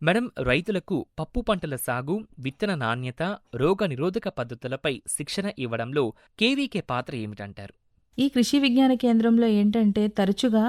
మేడం రైతులకు పప్పు పంటల సాగు విత్తన నాణ్యత రోగ నిరోధక పద్ధతులపై శిక్షణ ఇవ్వడంలో కేవీకే పాత్ర ఏమిటంటారు? ఈ కృషి విజ్ఞాన కేంద్రంలో ఏంటంటే తరచుగా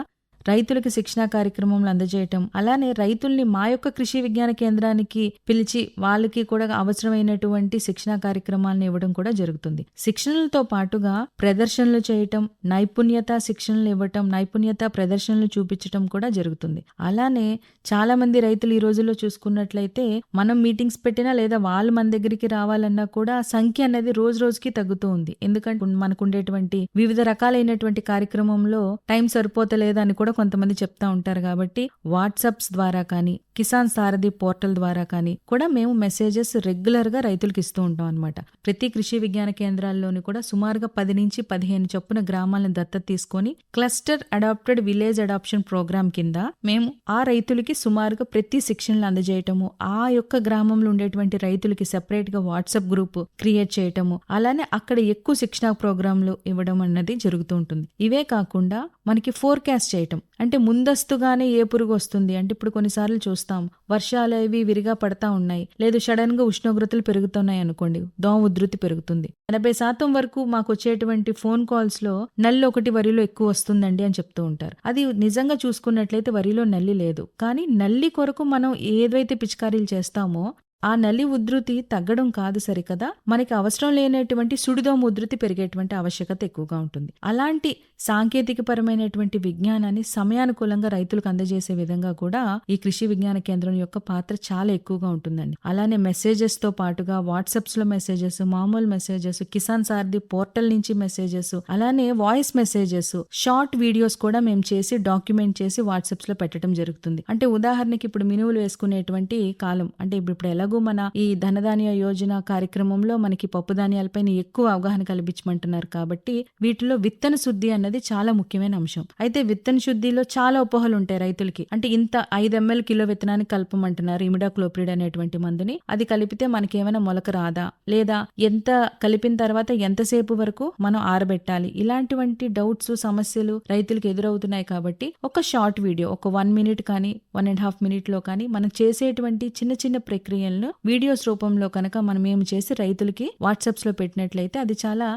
రైతులకు శిక్షణా కార్యక్రమంలు అందజేయటం అలానే రైతుల్ని మా యొక్క కృషి విజ్ఞాన కేంద్రానికి పిలిచి వాళ్ళకి కూడా అవసరమైనటువంటి శిక్షణా కార్యక్రమాలను ఇవ్వడం కూడా జరుగుతుంది. శిక్షణలతో పాటుగా ప్రదర్శనలు చేయటం నైపుణ్యత శిక్షణలు ఇవ్వటం నైపుణ్యత ప్రదర్శనలు చూపించటం కూడా జరుగుతుంది. అలానే చాలా మంది రైతులు ఈ రోజుల్లో చూసుకున్నట్లయితే మనం మీటింగ్స్ పెట్టినా లేదా వాళ్ళు మన దగ్గరికి రావాలన్నా కూడా సంఖ్య అనేది రోజు రోజుకి తగ్గుతూ ఉంది. ఎందుకంటే మనకు ఉండేటువంటి వివిధ రకాలైనటువంటి కార్యక్రమంలో టైం సరిపోతలేదని కూడా కొంతమంది చెప్తా ఉంటారు కాబట్టి వాట్సాప్స్ ద్వారా కానీ కిసాన్ సారథి పోర్టల్ ద్వారా కానీ కూడా మేము మెసేజెస్ రెగ్యులర్గా రైతులకు ఇస్తూ ఉంటాం అనమాట ప్రతి కృషి విజ్ఞాన కేంద్రాల్లోని కూడా సుమారుగా పది నుంచి పదిహేను చొప్పున గ్రామాలను దత్తత తీసుకొని cluster adapted village adoption programme కింద మేము ఆ రైతులకి సుమారుగా ప్రతి శిక్షణలు అందజేయటము ఆ యొక్క గ్రామంలో ఉండేటువంటి రైతులకి సెపరేట్గా వాట్సాప్ గ్రూప్ క్రియేట్ చేయటము అలానే అక్కడ ఎక్కువ శిక్షణా ప్రోగ్రాంలు ఇవ్వడం అన్నది జరుగుతూ ఉంటుంది. ఇవే కాకుండా మనకి ఫోర్కాస్ట్ చేయటం. అంటే ముందస్తుగానే ఏ పురుగు వస్తుంది? అంటే ఇప్పుడు కొన్నిసార్లు చూస్తాం. వర్షాలు అవి విరిగా పడతా ఉన్నాయి. లేదు సడన్గా ఉష్ణోగ్రతలు పెరుగుతున్నాయి అనుకోండి. దోమ ఉధృతి పెరుగుతుంది. ఎనభై శాతం వరకు మాకు వచ్చేటువంటి ఫోన్ కాల్స్లో నల్లి ఒకటి వరిలో ఎక్కువ వస్తుందండి అని చెప్తూ ఉంటారు. అది నిజంగా చూసుకున్నట్లయితే వరిలో నల్లి లేదు. కానీ నల్లి కొరకు మనం ఏదైతే పిచికారీలు చేస్తామో ఆ నలి ఉధృతి తగ్గడం కాదు సరికదా? మనకి అవసరం లేనటువంటి సుడిదోమ ఉధృతి పెరిగేటువంటి ఆవశ్యకత ఎక్కువగా ఉంటుంది. అలాంటి సాంకేతిక పరమైనటువంటి విజ్ఞానాన్ని సమయానుకూలంగా రైతులకు అందజేసే విధంగా కూడా ఈ కృషి విజ్ఞాన కేంద్రం యొక్క పాత్ర చాలా ఎక్కువగా ఉంటుందండి. అలానే మెసేజెస్తో పాటుగా వాట్సాప్స్లో మెసేజెస్ మామూలు మెసేజెస్ కిసాన్ సారథి పోర్టల్ నుంచి మెసేజెస్ అలానే వాయిస్ మెసేజెస్ షార్ట్ వీడియోస్ కూడా మేము చేసి డాక్యుమెంట్ చేసి వాట్సాప్స్లో పెట్టడం జరుగుతుంది. అంటే ఉదాహరణకి ఇప్పుడు మినువులు వేసుకునేటువంటి కాలం అంటే ఇప్పుడు ఎలాగో ఎలాగూ మన ఈ ధనధాన్య యోజన కార్యక్రమంలో మనకి పప్పు ధాన్యాలపైన ఎక్కువ అవగాహన కల్పించమంటున్నారు కాబట్టి వీటిలో విత్తన శుద్ధి అన్నది చాలా ముఖ్యమైన అంశం. అయితే విత్తన శుద్ధిలో చాలా ఉపహాలు ఉంటాయి రైతులకి. అంటే ఇంత ఐదు ఎంఎల్ కిలో విత్తనాన్ని కలపమంటున్నారు ఇమిడాక్లోప్రిడ్ అనేటువంటి మందుని. అది కలిపితే మనకి ఏమైనా మొలక రాదా? లేదా ఎంత కలిపిన తర్వాత ఎంతసేపు వరకు మనం ఆరబెట్టాలి? ఇలాంటివంటి డౌట్స్ సమస్యలు రైతులకు ఎదురవుతున్నాయి కాబట్టి ఒక షార్ట్ వీడియో ఒక వన్ మినిట్ కానీ వన్ అండ్ హాఫ్ మినిట్లో కానీ మనం చేసేటువంటి చిన్న చిన్న ప్రక్రియలను వీడియోస్ రూపంలో కనుక మనం ఏమి చేసి రైతులకి వాట్సాప్స్లో పెట్టినట్లయితే అది చాలా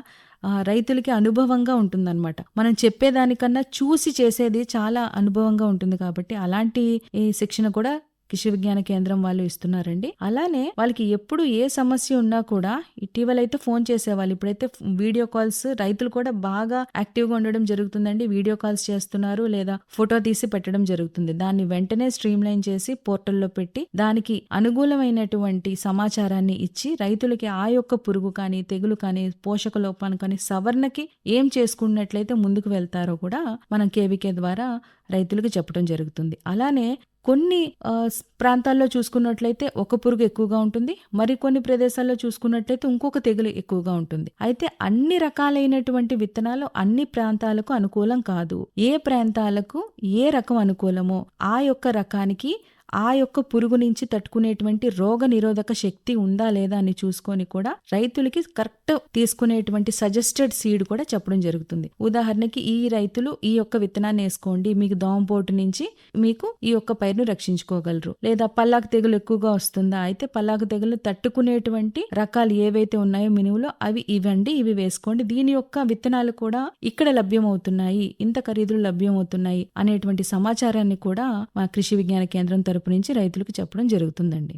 రైతులకి అనుభవంగా ఉంటుందన్నమాట. మనం చెప్పేదానికన్నా చూసి చేసేది చాలా అనుభవంగా ఉంటుంది కాబట్టి అలాంటి ఈ శిక్షణ కూడా కృషి విజ్ఞాన కేంద్రం వాళ్ళు ఇస్తున్నారండి. అలానే వాళ్ళకి ఎప్పుడు ఏ సమస్య ఉన్నా కూడా ఇటీవల అయితే ఫోన్ చేసేవాళ్ళు. ఇప్పుడైతే వీడియో కాల్స్ రైతులు కూడా బాగా యాక్టివ్గా ఉండడం జరుగుతుందండి. వీడియో కాల్స్ చేస్తున్నారు లేదా ఫోటో తీసి పెట్టడం జరుగుతుంది. దాన్ని వెంటనే స్ట్రీమ్ లైన్ చేసి పోర్టల్లో పెట్టి దానికి అనుకూలమైనటువంటి సమాచారాన్ని ఇచ్చి రైతులకి ఆ యొక్క పురుగు కానీ తెగులు కానీ పోషక లోపాన్ని కానీ సవరణకి ఏం చేసుకున్నట్లయితే ముందుకు వెళ్తారో కూడా మనం కేవీకే ద్వారా రైతులకు చెప్పడం జరుగుతుంది. అలానే కొన్ని ప్రాంతాల్లో చూసుకున్నట్లయితే ఒక పురుగు ఎక్కువగా ఉంటుంది. మరికొన్ని ప్రదేశాల్లో చూసుకున్నట్లయితే ఇంకొక తెగులు ఎక్కువగా ఉంటుంది. అయితే అన్ని రకాలైనటువంటి విత్తనాలు అన్ని ప్రాంతాలకు అనుకూలం కాదు. ఏ ప్రాంతాలకు ఏ రకం అనుకూలమో ఆ యొక్క రకానికి ఆ యొక్క పురుగు నుంచి తట్టుకునేటువంటి రోగ నిరోధక శక్తి ఉందా లేదా అని చూసుకొని కూడా రైతులకి కరెక్ట్ తీసుకునేటువంటి సజెస్టెడ్ సీడ్ కూడా చెప్పడం జరుగుతుంది. ఉదాహరణకి ఈ రైతులు ఈ యొక్క విత్తనాన్ని వేసుకోండి మీకు దోమపోటు నుంచి మీకు ఈ యొక్క పైరును రక్షించుకోగలరు. లేదా పల్లాకు తెగులు ఎక్కువగా వస్తుందా? అయితే పల్లాకు తెగులు తట్టుకునేటువంటి రకాలు ఏవైతే ఉన్నాయో మినువులో అవి ఇవ్వండి ఇవి వేసుకోండి. దీని యొక్క విత్తనాలు కూడా ఇక్కడ లభ్యమవుతున్నాయి ఇంత ఖరీదులు లభ్యమవుతున్నాయి అనేటువంటి సమాచారాన్ని కూడా మా కృషి విజ్ఞాన కేంద్రం తరపు నుంచి రైతులకు చెప్పడం జరుగుతుందండి.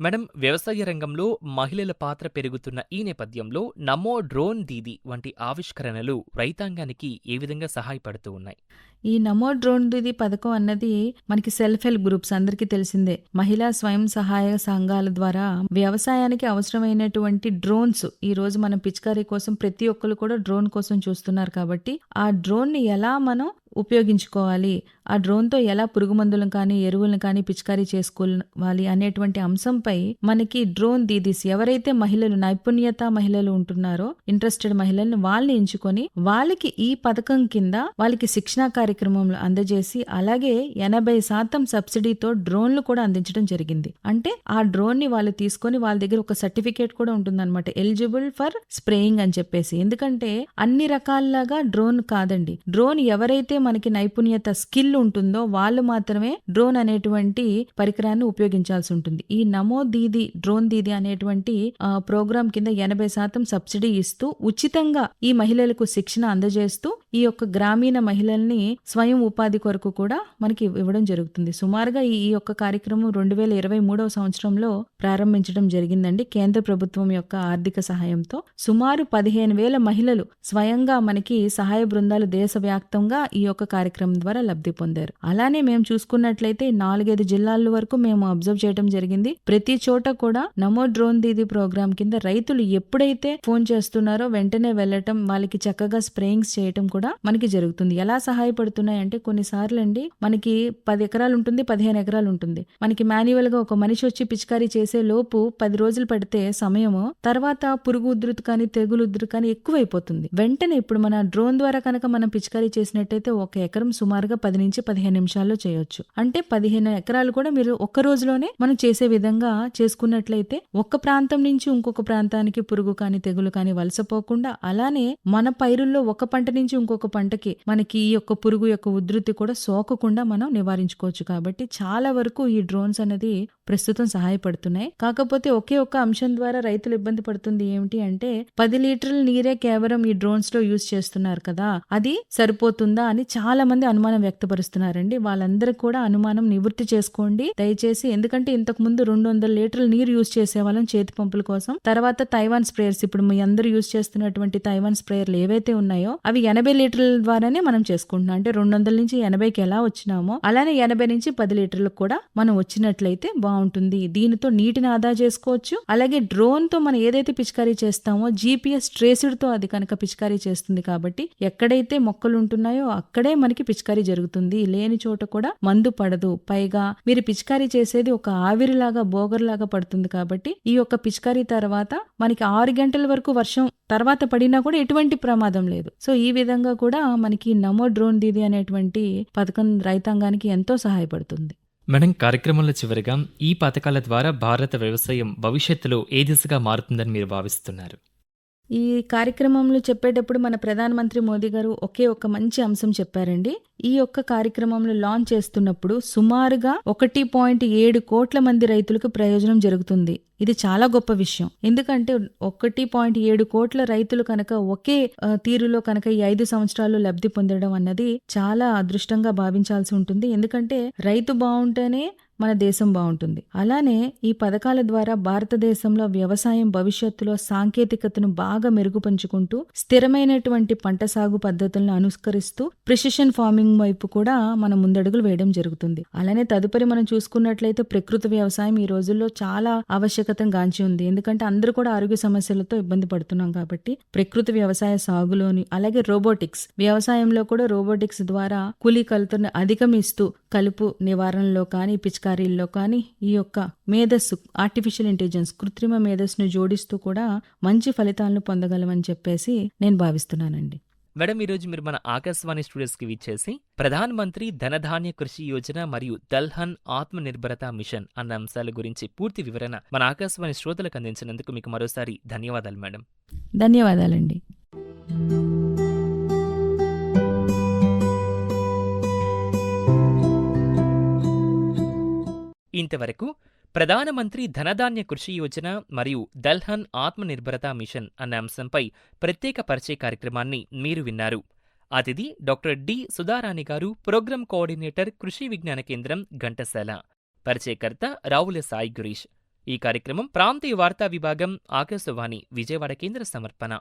మేడం వ్యవసాయ రంగంలో మహిళల పాత్ర పెరుగుతున్న ఈ నేపథ్యంలో నమో డ్రోన్ దీది వంటి ఆవిష్కరణలు రైతాంగానికి ఏ విధంగా సహాయపడుతూ ఉన్నాయి? ఈ నమో డ్రోన్ దీది పథకం అన్నది మనకి సెల్ఫ్ హెల్ప్ గ్రూప్స్ అందరికీ తెలిసిందే. మహిళా స్వయం సహాయ సంఘాల ద్వారా వ్యవసాయానికి అవసరమైనటువంటి డ్రోన్స్ ఈ రోజు మనం పిచికారీ కోసం ప్రతి ఒక్కరు కూడా డ్రోన్ కోసం చూస్తున్నారు కాబట్టి ఆ డ్రోన్ని ఎలా మనం ఉపయోగించుకోవాలి. ఆ డ్రోన్తో ఎలా పురుగుమందులను కానీ ఎరువులను కానీ పిచికారీ చేసుకోవాలి అనేటువంటి అంశంపై మనకి డ్రోన్ దీదీస్ ఎవరైతే మహిళలు నైపుణ్యత మహిళలు ఉంటున్నారో ఇంట్రెస్టెడ్ మహిళల్ని వాళ్ళని ఎంచుకొని వాళ్ళకి ఈ పథకం కింద వాళ్ళకి శిక్షణా కార్యక్రమంలో అందజేసి అలాగే ఎనభై శాతం సబ్సిడీతో డ్రోన్లు కూడా అందించడం జరిగింది. అంటే ఆ డ్రోన్ని వాళ్ళు తీసుకొని వాళ్ళ దగ్గర ఒక సర్టిఫికేట్ కూడా ఉంటుందన్నమాట. ఎలిజిబుల్ ఫర్ స్ప్రేయింగ్ అని చెప్పేసి. ఎందుకంటే అన్ని రకాలలాగా డ్రోన్ కాదండి. డ్రోన్ ఎవరైతే మనకి నైపుణ్యత స్కిల్ ఉంటుందో వాళ్ళు మాత్రమే డ్రోన్ అనేటువంటి పరికరాన్ని ఉపయోగించాల్సి ఉంటుంది. ఈ నమో దీది డ్రోన్ దీది అనేటువంటి ప్రోగ్రాం ప్రోగ్రామ్ కింద ఎనభై శాతం సబ్సిడీ ఇస్తూ ఉచితంగా ఈ మహిళలకు శిక్షణ అందజేస్తూ ఈ యొక్క గ్రామీణ మహిళల్ని స్వయం ఉపాధి కొరకు కూడా మనకి ఇవ్వడం జరుగుతుంది. సుమారుగా ఈ ఈ యొక్క కార్యక్రమం రెండు వేల ఇరవై మూడవ సంవత్సరంలో ప్రారంభించడం జరిగిందండి. కేంద్ర ప్రభుత్వం యొక్క ఆర్థిక సహాయంతో సుమారు పదిహేను వేల మహిళలు స్వయంగా మనకి సహాయ బృందాలు దేశవ్యాప్తంగా ఈ యొక్క కార్యక్రమం ద్వారా లబ్ధి పొందారు. అలానే మేము చూసుకున్నట్లయితే నాలుగైదు జిల్లాల వరకు మేము అబ్జర్వ్ చేయడం జరిగింది. ప్రతి చోట కూడా నమో డ్రోన్ దీది ప్రోగ్రామ్ కింద రైతులు ఎప్పుడైతే ఫోన్ చేస్తున్నారో వెంటనే వెళ్ళటం వాళ్ళకి చక్కగా స్ప్రేయింగ్స్ చేయటం కూడా మనకి జరుగుతుంది. ఎలా సహాయపడుతున్నాయి అంటే కొన్నిసార్లు అండి మనకి పది ఎకరాలు ఉంటుంది పదిహేను ఎకరాలు ఉంటుంది. మనకి మాన్యువల్గా ఒక మనిషి వచ్చి పిచికారీ చేసే లోపు పది రోజులు పడితే సమయము తర్వాత పురుగు ఉధృతి కానీ తెగులు ఉధృతి కానీ ఎక్కువైపోతుంది. వెంటనే ఇప్పుడు మన డ్రోన్ ద్వారా కనుక మనం పిచికారీ చేసినట్టయితే ఒక ఎకరం సుమారుగా పది నుంచి పదిహేను నిమిషాల్లో చేయొచ్చు. అంటే పదిహేను ఎకరాలు కూడా మీరు ఒక్క రోజులోనే మనం చేసే విధంగా చేసుకున్నట్లయితే ఒక్క ప్రాంతం నుంచి ఇంకొక ప్రాంతానికి పురుగు కానీ తెగులు కానీ వలసపోకుండా అలానే మన పైరుల్లో ఒక పంట నుంచి ఇంకొక పంటకి మనకి ఈ యొక్క పురుగు యొక్క ఉధృతి కూడా సోకకుండా మనం నివారించుకోవచ్చు. కాబట్టి చాలా వరకు ఈ డ్రోన్స్ అనేది ప్రస్తుతం సహాయపడుతున్నాయి. కాకపోతే ఒకే ఒక్క అంశం ద్వారా రైతులు ఇబ్బంది పడుతుంది ఏమిటి అంటే పది లీటర్ల నీరే కేవలం ఈ డ్రోన్స్లో యూజ్ చేస్తున్నారు కదా అది సరిపోతుందా అని చాలా మంది అనుమానం వ్యక్తపరుస్తున్నారండి. వాళ్ళందరూ కూడా అనుమానం నివృత్తి చేసుకోండి. దయచేసి ఎందుకంటే ఇంతకు ముందు రెండు వందల లీటర్ల నీరు యూజ్ చేసేవాళ్ళం చేతి పంపుల కోసం. తర్వాత తైవాన్ స్ప్రేయర్స్ ఇప్పుడు మీ అందరూ యూజ్ చేస్తున్నటువంటి తైవాన్ స్ప్రేయర్లు ఏవైతే ఉన్నాయో అవి ఎనభై లీటర్ల ద్వారానే మనం చేసుకుంటున్నాం. అంటే రెండు వందల నుంచి ఎనభైకి ఎలా వచ్చినామో అలానే ఎనభై నుంచి పది లీటర్లకు కూడా మనం వచ్చినట్లయితే బాగుంది బాగుంటుంది. దీనితో నీటిని ఆదా చేసుకోవచ్చు. అలాగే డ్రోన్తో మనం ఏదైతే పిచికారీ చేస్తామో జీపీఎస్ ట్రేస్డ్తో అది కనుక పిచికారీ చేస్తుంది కాబట్టి ఎక్కడైతే మొక్కలు ఉంటున్నాయో అక్కడే మనకి పిచికారీ జరుగుతుంది. లేని చోట కూడా మందు పడదు. పైగా మీరు పిచికారీ చేసేది ఒక ఆవిరిలాగా బోగర్లాగా పడుతుంది కాబట్టి ఈ యొక్క పిచికారీ తర్వాత మనకి ఆరు గంటల వరకు వర్షం తర్వాత పడినా కూడా ఎటువంటి ప్రమాదం లేదు. సో ఈ విధంగా కూడా మనకి నమో డ్రోన్ దీది అనేటువంటి పథకం రైతాంగానికి ఎంతో సహాయపడుతుంది. మేడం కార్యక్రమంలో చివరిగా ఈ పథకాల ద్వారా భారత వ్యవసాయం భవిష్యత్తులో ఏ దిశగా మారుతుందని మీరు భావిస్తున్నారు? ఈ కార్యక్రమంలో చెప్పేటప్పుడు మన ప్రధానమంత్రి మోదీ గారు ఒకే ఒక మంచి అంశం చెప్పారండి. ఈ యొక్క కార్యక్రమంలో లాంచ్ చేస్తున్నప్పుడు సుమారుగా ఒకటి పాయింట్ ఏడు కోట్ల మంది రైతులకు ప్రయోజనం జరుగుతుంది. ఇది చాలా గొప్ప విషయం. ఎందుకంటే ఒకటి పాయింట్ ఏడు కోట్ల రైతులు కనుక ఒకే తీరులో కనుక ఈ ఐదు సంవత్సరాలు లబ్ధి పొందడం అన్నది చాలా అదృష్టంగా భావించాల్సి ఉంటుంది. ఎందుకంటే రైతు బాగుంటేనే మన దేశం బాగుంటుంది. అలానే ఈ పథకాల ద్వారా భారతదేశంలో వ్యవసాయం భవిష్యత్తులో సాంకేతికతను బాగా మెరుగుపంచుకుంటూ స్థిరమైనటువంటి పంట సాగు పద్ధతులను అనుసరిస్తూ ప్రిసిషన్ ఫార్మింగ్ వైపు కూడా మనం ముందడుగులు వేయడం జరుగుతుంది. అలానే తదుపరి మనం చూసుకున్నట్లయితే ప్రకృతి వ్యవసాయం ఈ రోజుల్లో చాలా ఆవశ్యకతను గాంచి ఉంది. ఎందుకంటే అందరూ కూడా ఆరోగ్య సమస్యలతో ఇబ్బంది పడుతున్నాం కాబట్టి ప్రకృతి వ్యవసాయ సాగులోని అలాగే రోబోటిక్స్ వ్యవసాయంలో కూడా రోబోటిక్స్ ద్వారా కూలీ కలుతుని అధిగమిస్తూ కలుపు నివారణలో కానీ పిచికారీల్లో కానీ ఈ యొక్క మేధస్సు ఆర్టిఫిషియల్ ఇంటెలిజెన్స్ కృత్రిమ మేధస్సును జోడిస్తూ కూడా మంచి ఫలితాలను పొందగలమని చెప్పేసి నేను భావిస్తున్నానండి. మేడం ఈరోజు మీరు మన ఆకాశవాణి స్టూడియోస్కి విచ్చేసి ప్రధాన్ మంత్రి ధనధాన్య కృషి యోజన మరియు దల్హన్ ఆత్మ నిర్భరత మిషన్ అన్న అంశాల గురించి పూర్తి వివరణ మన ఆకాశవాణి శ్రోతలకు అందించినందుకు మీకు మరోసారి ధన్యవాదాలు మేడం. ధన్యవాదాలండి. ఇంతవరకు ప్రధానమంత్రి ధనధాన్య కృషి యోజన మరియు దల్హన్ ఆత్మనిర్భరత మిషన్ అన్న అంశంపై ప్రత్యేక పరిచయ కార్యక్రమాన్ని మీరు విన్నారు. అతిథి డాక్టర్ డి సుధారాణి గారు ప్రోగ్రాం కోఆర్డినేటర్ కృషి విజ్ఞాన కేంద్రం ఘంటసాల. పరిచయకర్త రావుల సాయి గురీష్. ఈ కార్యక్రమం ప్రాంతీయ వార్తా విభాగం ఆకాశవాణి విజయవాడ కేంద్ర సమర్పణ.